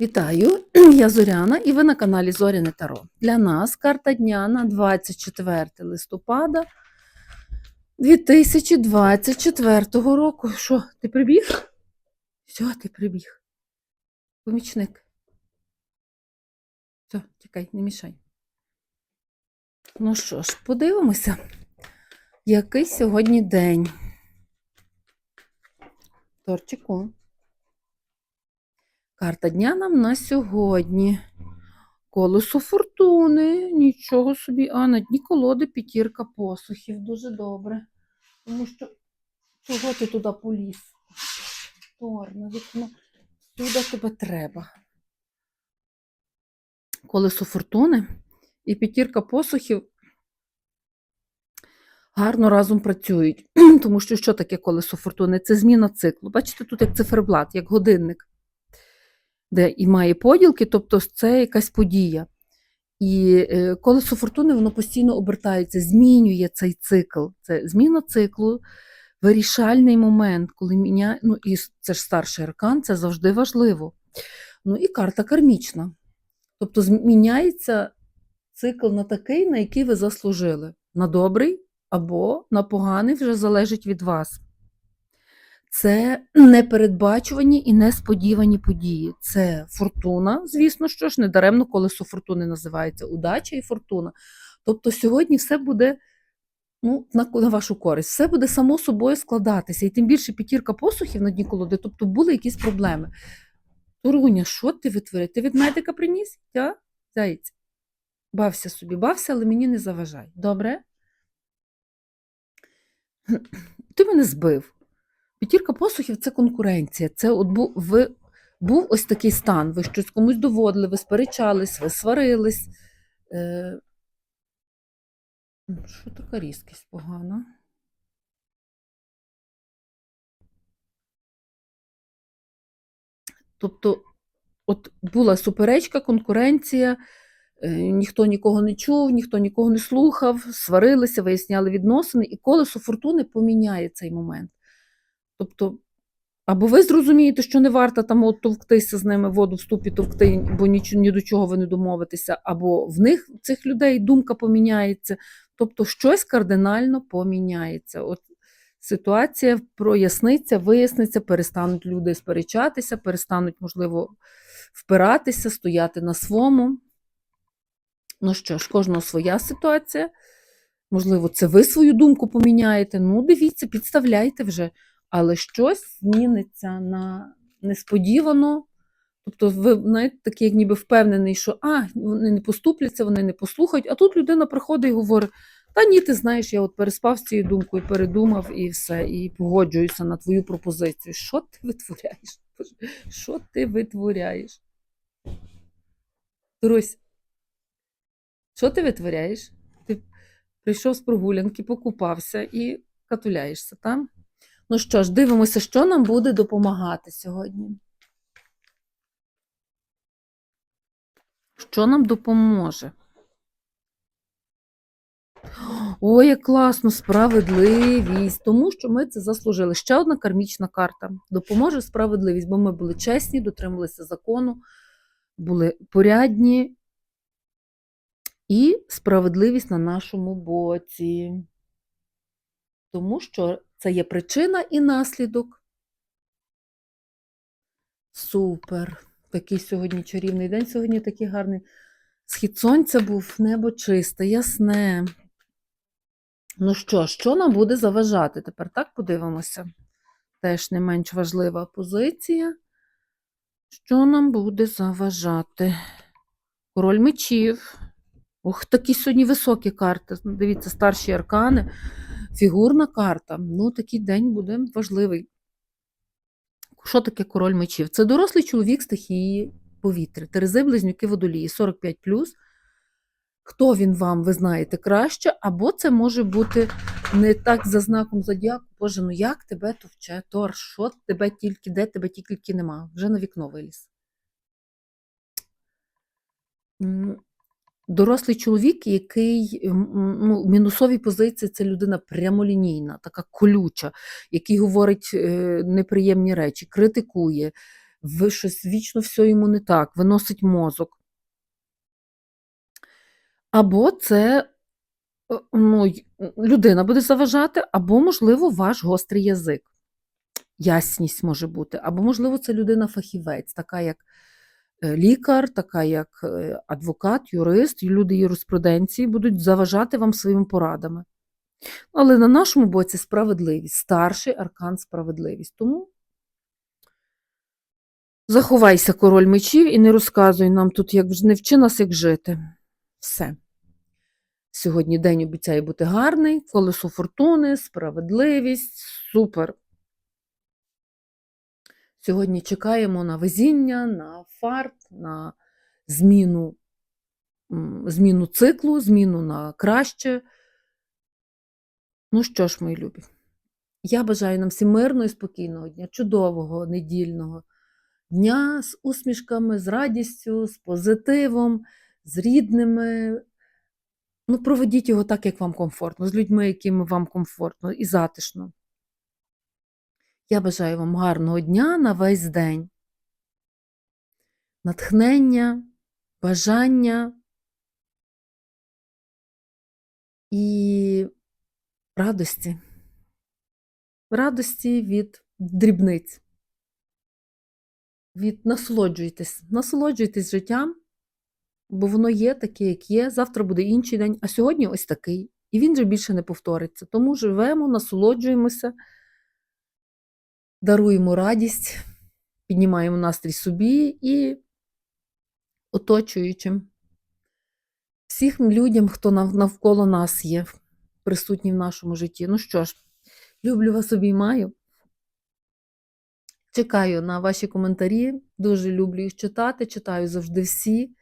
Вітаю, я Зоряна і ви на каналі Зоряне Таро. Для нас карта дня на 24 листопада 2024 року. Що, ти прибіг? Все, ти прибіг. Помічник. Все, тікай, не мішай. Ну що ж, подивимося, який сьогодні день. Торчику. Карта дня нам на сьогодні. Колесо фортуни. Нічого собі. А на дні колоди п'ятірка посухів. Дуже добре. Тому що чого ти туди поліз? Торна, вікно. Туди тебе треба. Колесо фортуни і п'ятірка посухів гарно разом працюють. Тому що що таке колесо фортуни? Це зміна циклу. Бачите, тут як циферблат, як годинник де і має поділки, тобто це якась подія. І е, колесо фортуни воно постійно обертається, змінює цей цикл. Це зміна циклу, вирішальний момент, коли міня... ну і це ж старший аркан, це завжди важливо. Ну і карта кармічна. Тобто зміняється цикл на такий, на який ви заслужили. На добрий або на поганий вже залежить від вас. Це непередбачувані і несподівані події. Це фортуна, звісно, що ж, недаремно колесо фортуни називається удача і фортуна. Тобто сьогодні все буде ну, на, вашу користь, все буде само собою складатися. І тим більше п'ятірка посухів на дні колоди, тобто були якісь проблеми. Туруня, що ти витворяєш? Ти від медика приніс? Я? Заєць. Бався собі, бався, але мені не заважай. Добре? Ти мене збив. П'ятірка посухів це конкуренція. Це от був, ви, був ось такий стан. Ви щось комусь доводили, ви сперечались, ви сварились. Е, Що така різкість погана? Тобто, от була суперечка, конкуренція, е, ніхто нікого не чув, ніхто нікого не слухав, сварилися, виясняли відносини, і колесо фортуни поміняє цей момент. Тобто, або ви зрозумієте, що не варто там от товктися з ними воду в ступі товкти, бо ні, ні до чого ви не домовитеся, або в них цих людей думка поміняється. Тобто щось кардинально поміняється. От ситуація проясниться, виясниться, перестануть люди сперечатися, перестануть, можливо, впиратися, стояти на своєму. Ну що ж, кожного своя ситуація. Можливо, це ви свою думку поміняєте. Ну, дивіться, підставляйте вже але щось зміниться на несподівано. Тобто, ви знаєте, такий, як ніби впевнений, що а, вони не поступляться, вони не послухають. А тут людина приходить і говорить: та ні, ти знаєш, я от переспав з цією думкою, передумав і все, і погоджуюся на твою пропозицію. Що ти витворяєш? Що ти витворяєш? Друзь, що ти витворяєш? Ти прийшов з прогулянки, покупався і катуляєшся, там? Ну що ж, дивимося, що нам буде допомагати сьогодні. Що нам допоможе? Ой, як класно, справедливість, тому що ми це заслужили. Ще одна кармічна карта. Допоможе справедливість, бо ми були чесні, дотрималися закону, були порядні і справедливість на нашому боці. Тому що це є причина і наслідок. Супер. Такий сьогодні чарівний день, сьогодні такий гарний схід сонця був, небо чисте, ясне. Ну що, що нам буде заважати? Тепер так подивимося. Теж не менш важлива позиція. Що нам буде заважати? Король мечів. Ох, такі сьогодні високі карти. Дивіться, старші аркани. Фігурна карта. Ну, такий день буде важливий. Що таке король мечів? Це дорослий чоловік стихії повітря. Терези, близнюки водолії, 45. Хто він вам, ви знаєте краще, або це може бути не так за знаком зодіаку. Боже, ну як тебе товче, Тор, що тебе тільки, де тебе тільки нема, вже на вікно виліз дорослий чоловік, який ну, в мінусовій позиції це людина прямолінійна, така колюча, який говорить е, неприємні речі, критикує, щось вічно все йому не так, виносить мозок. Або це е, ну, людина буде заважати, або, можливо, ваш гострий язик. Ясність може бути, або, можливо, це людина-фахівець, така як лікар, така як е, адвокат, юрист, люди юриспруденції будуть заважати вам своїми порадами. Але на нашому боці справедливість, старший аркан справедливість. Тому заховайся, король мечів, і не розказуй нам тут, як ж- не вчи нас, як жити. Все. Сьогодні день обіцяє бути гарний, колесо фортуни, справедливість, супер. Сьогодні чекаємо на везіння, на фарт, на зміну, зміну циклу, зміну на краще. Ну що ж, мої любі, я бажаю нам всім мирного і спокійного дня, чудового недільного дня з усмішками, з радістю, з позитивом, з рідними. Ну, проведіть його так, як вам комфортно, з людьми, якими вам комфортно і затишно. Я бажаю вам гарного дня на весь день. Натхнення, бажання і радості. Радості від дрібниць. Від насолоджуйтесь, насолоджуйтесь життям, бо воно є таке, як є. Завтра буде інший день, а сьогодні ось такий. І він же більше не повториться. Тому живемо, насолоджуємося, даруємо радість, піднімаємо настрій собі і оточуючим. Всім людям, хто нав- навколо нас є, присутні в нашому житті. Ну що ж, люблю вас обіймаю. Чекаю на ваші коментарі. Дуже люблю їх читати. Читаю завжди всі.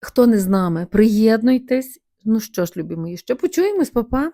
Хто не з нами, приєднуйтесь. Ну що ж, любі мої, ще почуємось, папа.